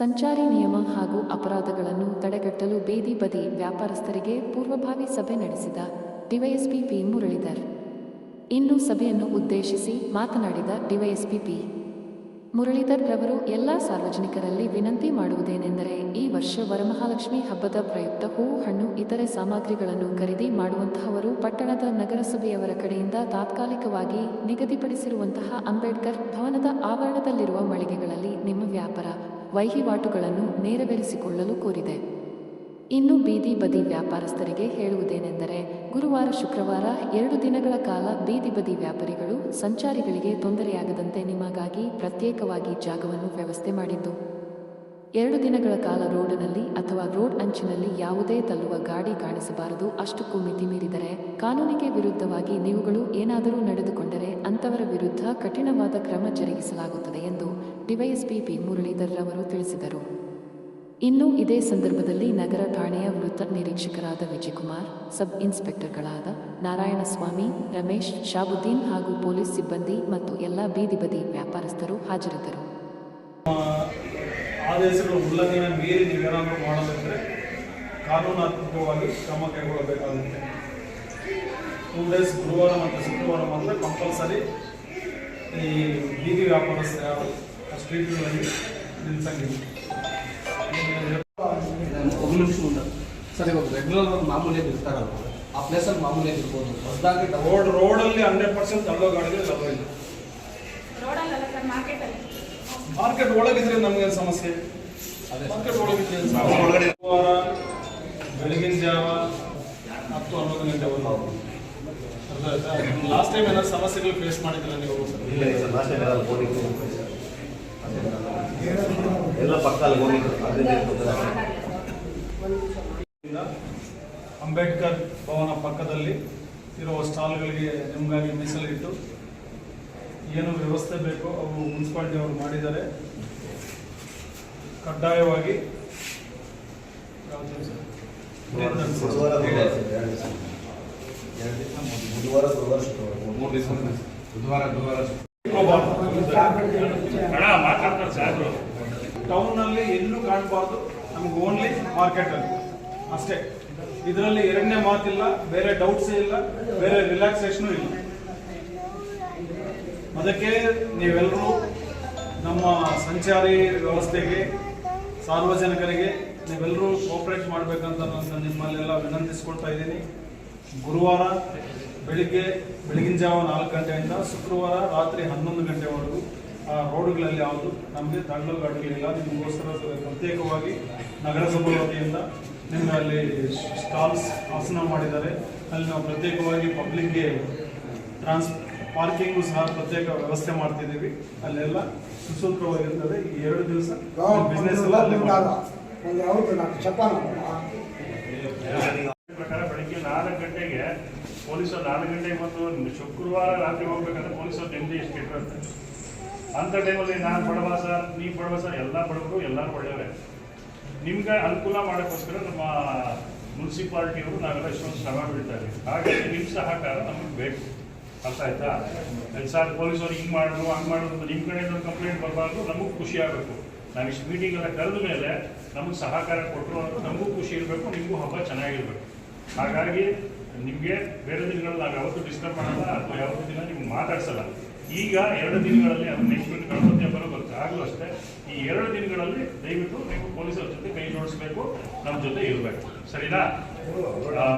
ಸಂಚಾರಿ ನಿಯಮ ಹಾಗೂ ಅಪರಾಧಗಳನ್ನು ತಡೆಗಟ್ಟಲು ಬೇದಿ ಬದಿ ವ್ಯಾಪಾರಸ್ಥರಿಗೆ ಪೂರ್ವಭಾವಿ ಸಭೆ ನಡೆಸಿದ ಡಿವೈಎಸ್ಪಿ ಪಿ ಮುರಳೀಧರ್. ಇನ್ನು ಸಭೆಯನ್ನು ಉದ್ದೇಶಿಸಿ ಮಾತನಾಡಿದ ಡಿವೈಎಸ್ಪಿ ಪಿ. ಮುರಳೀಧರ್ ರವರು, ಎಲ್ಲ ಸಾರ್ವಜನಿಕರಲ್ಲಿ ವಿನಂತಿ ಮಾಡುವುದೇನೆಂದರೆ ಈ ವರ್ಷ ವರಮಹಾಲಕ್ಷ್ಮಿ ಹಬ್ಬದ ಪ್ರಯುಕ್ತ ಹೂವು, ಹಣ್ಣು, ಇತರೆ ಸಾಮಗ್ರಿಗಳನ್ನು ಖರೀದಿ ಮಾಡುವಂತಹವರು ಪಟ್ಟಣದ ನಗರಸಭೆಯವರ ಕಡೆಯಿಂದ ತಾತ್ಕಾಲಿಕವಾಗಿ ನಿಗದಿಪಡಿಸಿರುವಂತಹ ಅಂಬೇಡ್ಕರ್ ಭವನದ ಆವರಣದಲ್ಲಿರುವ ಮಳಿಗೆಗಳಲ್ಲಿ ನಿಮ್ಮ ವ್ಯಾಪಾರ. ವಹಿವಾಟುಗಳನ್ನು ನೆರವೇರಿಸಿಕೊಳ್ಳಲು ಕೋರಿದೆ. ಇನ್ನು ಬೀದಿ ಬದಿ ವ್ಯಾಪಾರಸ್ಥರಿಗೆ ಹೇಳುವುದೇನೆಂದರೆ, ಗುರುವಾರ ಶುಕ್ರವಾರ ಎರಡು ದಿನಗಳ ಕಾಲ ಬೀದಿ ಬದಿ ವ್ಯಾಪಾರಿಗಳು ಸಂಚಾರಿಗಳಿಗೆ ತೊಂದರೆಯಾಗದಂತೆ ನಿಮಗಾಗಿ ಪ್ರತ್ಯೇಕವಾಗಿ ಜಾಗವನ್ನು ವ್ಯವಸ್ಥೆ ಮಾಡಿದ್ದು. ಎರಡು ದಿನಗಳ ಕಾಲ ರೋಡಿನಲ್ಲಿ ಅಥವಾ ರೋಡ್ ಅಂಚಿನಲ್ಲಿ ಯಾವುದೇ ತಲ್ಲುವ ಗಾಡಿ ಕಾಣಿಸಬಾರದು. ಅಷ್ಟಕ್ಕೂ ಮಿತಿ ಮೀರಿದರೆ, ಕಾನೂನಿಗೆ ವಿರುದ್ಧವಾಗಿ ನೀವುಗಳು ಏನಾದರೂ ನಡೆದುಕೊಂಡರೆ ಅಂತವರ ವಿರುದ್ಧ ಕಠಿಣವಾದ ಕ್ರಮ ಜರುಗಿಸಲಾಗುತ್ತದೆ ಎಂದು ಡಿವೈಎಸ್ಪಿ ಪಿ ಮುರಳೀಧರ್ ಅವರು ತಿಳಿಸಿದರು. ಇನ್ನು ಇದೇ ಸಂದರ್ಭದಲ್ಲಿ ನಗರ ಠಾಣೆಯ ವೃತ್ತ ನಿರೀಕ್ಷಕರಾದ ವಿಜಯಕುಮಾರ್, ಸಬ್ ಇನ್ಸ್ಪೆಕ್ಟರ್ಗಳಾದ ನಾರಾಯಣಸ್ವಾಮಿ, ರಮೇಶ್, ಶಾಬುದ್ದೀನ್ ಹಾಗೂ ಪೊಲೀಸ್ ಸಿಬ್ಬಂದಿ ಮತ್ತು ಎಲ್ಲ ಬೀದಿ ಬದಿ ವ್ಯಾಪಾರಸ್ಥರು ಹಾಜರಿದ್ದರು. ಆದೇಶಗಳ ಉಲ್ಲಂಘನೆ ಮೀರಿ ನೀವೇನಾದರೂ ಮಾಡಬೇಕಂದ್ರೆ ಕಾನೂನಾತ್ಮಕವಾಗಿ ಕ್ರಮ ಕೈಗೊಳ್ಳಬೇಕಾಗುತ್ತೆ. ಟೂ ಡೇಸ್ ಗುರುವಾರ ಮತ್ತು ಶುಕ್ರವಾರ ಮಾತ್ರ ಕಂಪಲ್ಸರಿ ಈ ಬೀದಿ ವ್ಯಾಪಾರಸ್ಥರು ಸ್ಟ್ರೀಟ್ಗಳಲ್ಲಿ ನಿಲ್ಸಂಗಿಲ್ಲ ಒಂದು ನಿಮಿಷ ಮುಂದೆ ಸರ್ ಇವಾಗ ರೆಗ್ಯುಲರ್ ಮಾಮೂಲಿಯಾಗಿ ಇರ್ತಾರಲ್ಲ ಆ ಪ್ಲೇಸಲ್ಲಿ ಮಾಮೂಲಿಯಾಗಿ ಇರ್ಬೋದು ಹೊಸದಾಗಿ ರೋಡ್ ರೋಡಲ್ಲಿ ಹಂಡ್ರೆಡ್ ಪರ್ಸೆಂಟ್ ತಳ್ಳೋ ಗಾಡಿಗಳು ಲಭ್ಯ ಇಲ್ಲ. ಸರ್ ಮಾರ್ಕೆಟ್ ಒಳಗಿದ್ರೆ ನಮ್ಗೇನು ಸಮಸ್ಯೆ? ಅದೇ. ಮಾರ್ಕೆಟ್ ಒಳಗಿದ್ರೆ? ಗುರುವಾರ ಬೆಳಗಿನ ಜಾವ ಹತ್ತು ಹನ್ನೊಂದು ಗಂಟೆವರೆಗೂ ಲಾಸ್ಟ್ ಟೈಮ್ ಏನಾದ್ರು ಸಮಸ್ಯೆಗಳು ಫೇಸ್ ಮಾಡಿದ್ರೆ ನೀವು? ಇಲ್ಲ ಇಲ್ಲ ಲಾಸ್ಟ್ ಟೈಮ್ ಎಲ್ಲ ಗೋಣಿಗೆ ಎಲ್ಲ ಪಕ್ಕದಲ್ಲಿ ಗೋಣಿಗೆ ಅದರಿಂದ ಏನ್ ತೊಂದರೆ ಆಗಲ್ಲ. ಪಕ್ಕ ಅಂಬೇಡ್ಕರ್ ಭವನ ಪಕ್ಕದಲ್ಲಿ ಇರುವ ಸ್ಟಾಲ್ಗಳಿಗೆ ನಿಮಗಾಗಿ ಮೀಸಲಿಟ್ಟು ಏನು ವ್ಯವಸ್ಥೆ ಬೇಕೋ ಅವು ಮುನ್ಸಿಪಾಲ್ಟಿ ಅವರು ಮಾಡಿದ್ದಾರೆ. ಕಡ್ಡಾಯವಾಗಿ? ಬುಧವಾರ ಬುಧವಾರ. ಬುಧವಾರ ಗುರುವಾರ ಟೌನ್ನಲ್ಲಿ ಎಲ್ಲೂ ಕಾಣಬಾರ್ದು, ನಮ್ಗೆ ಓನ್ಲಿ ಮಾರ್ಕೆಟ್ ಅಲ್ಲಿ. ಅಷ್ಟೇ. ಇದರಲ್ಲಿ ಎರಡನೇ ಮಾತಿಲ್ಲ, ಬೇರೆ ಡೌಟ್ಸ್ ಇಲ್ಲ, ಬೇರೆ ರಿಲ್ಯಾಕ್ಸೇಷನ್ ಇಲ್ಲ. ಅದಕ್ಕೆ ನೀವೆಲ್ಲರೂ ನಮ್ಮ ಸಂಚಾರಿ ವ್ಯವಸ್ಥೆಗೆ, ಸಾರ್ವಜನಿಕರಿಗೆ ನೀವೆಲ್ಲರೂ ಕೋಆಪರೇಟ್ ಮಾಡಬೇಕಂತ ನಾನು ನಿಮ್ಮಲ್ಲೆಲ್ಲ ವಿನಂತಿಸ್ಕೊಳ್ತಾ ಇದ್ದೀನಿ. ಗುರುವಾರ ಬೆಳಿಗ್ಗೆ, ಬೆಳಗಿನ ಜಾವ ನಾಲ್ಕು ಗಂಟೆಯಿಂದ ಶುಕ್ರವಾರ ರಾತ್ರಿ ಹನ್ನೊಂದು ಗಂಟೆವರೆಗೂ ರೋಡ್ಗಳಲ್ಲಿ ಯಾವುದು ನಮಗೆ ತಳ್ಳೋ ಗಾಡಿಗಳಿಲ್ಲ ನಿಮಗೋಸ್ಕರ ಪ್ರತ್ಯೇಕವಾಗಿ ನಗರಸಭೆ ವತಿಯಿಂದ ನಿಮ್ಮ ಅಲ್ಲಿ ಸ್ಟಾಲ್ಸ್ ಆಸನ ಮಾಡಿದ್ದಾರೆ. ಅಲ್ಲಿ ನಾವು ಪ್ರತ್ಯೇಕವಾಗಿ ಪಬ್ಲಿಕ್ಗೆ ಟ್ರಾನ್ಸ್ ಪಾರ್ಕಿಂಗು ಸಹ ಪ್ರತ್ಯೇಕ ವ್ಯವಸ್ಥೆ ಮಾಡ್ತಿದ್ದೀವಿ. ಅಲ್ಲೆಲ್ಲ ಸುಸೂತ್ರವಾಗಿರ್ತದೆ. ಈ ಎರಡು ದಿವಸ ಬಿಸ್ನೆಸ್ ಎಲ್ಲ ಪ್ರಕಾರ ಬೆಳಿಗ್ಗೆ ನಾಲ್ಕು ಗಂಟೆಗೆ ಪೊಲೀಸರು ನಾಲ್ಕು ಗಂಟೆಗೆ ಮತ್ತು ಶುಕ್ರವಾರ ರಾತ್ರಿ ಹೋಗ್ಬೇಕಂದ್ರೆ ಪೊಲೀಸರು ನೆಮ್ಮದಿ ಎಷ್ಟು ಇಟ್ಟಿರುತ್ತೆ ಅಂಥ ಟೈಮಲ್ಲಿ ನಾನು ಬಡವ ಸರ್ ನೀವು ಬಡವ ಸರ್, ಎಲ್ಲ ಬಡವರು ಎಲ್ಲರೂ ಒಳ್ಳೆಯವರೇ. ನಿಮ್ಗೆ ಅನುಕೂಲ ಮಾಡೋಕ್ಕೋಸ್ಕರ ನಮ್ಮ ಮುನ್ಸಿಪಾಲ್ಟಿಯವರು ನಾವೆಲ್ಲ ಇಷ್ಟೊಂದು ಶ್ರಮ ಬೀಳ್ತಾ ಹಾಗಾಗಿ ನಿಮ್ಮ ಸಹಕಾರ ನಮಗೆ ಬೇಕು. ಅರ್ಥ ಆಯ್ತಾ? ಸರ್ ಪೊಲೀಸವ್ರು ಹಿಂಗೆ ಮಾಡಿದ್ರು ಹಂಗೆ ಮಾಡಿದ್ರು ನಿಮ್ಮ ಕಡೆಯಿಂದ ಕಂಪ್ಲೇಂಟ್ ಬರಬಾರ್ದು, ನಮಗೂ ಖುಷಿ ಆಗಬೇಕು. ನಾವು ಇಷ್ಟು ಮೀಟಿಂಗ್ ಎಲ್ಲ ಕರೆದ ಮೇಲೆ ನಮಗೆ ಸಹಕಾರ ಕೊಟ್ಟರು ಅಂದ್ರೆ ನಮಗೂ ಖುಷಿ ಇರಬೇಕು, ನಿಮಗೂ ಹಬ್ಬ ಚೆನ್ನಾಗಿರ್ಬೇಕು. ಹಾಗಾಗಿ ನಿಮಗೆ ಬೇರೆ ದಿನಗಳಲ್ಲಿ ನಾವು ಯಾವತ್ತೂ ಡಿಸ್ಟರ್ಬ್ ಮಾಡಲ್ಲ, ಅಥವಾ ಯಾವತ್ತೂ ದಿನ ನಿಮ್ಗೆ ಮಾತಾಡ್ಸಲ್ಲ. ಈಗ ಎರಡು ದಿನಗಳಲ್ಲಿ ಅದು ನೆಕ್ಸ್ಟ್ ವೀಕ್ ಗಣಪತಿ ಹಬ್ಬನೂ ಬರುತ್ತೆ ಆಗಲೂ ಅಷ್ಟೇ. ಈ ಎರಡು ದಿನಗಳಲ್ಲಿ ದಯವಿಟ್ಟು ನೀವು ಪೊಲೀಸರ ಜೊತೆ ಕೈ ಜೋಡಿಸ್ಬೇಕು ನಮ್ಮ ಜೊತೆ ಇರಬೇಕು. ಸರಿನಾ?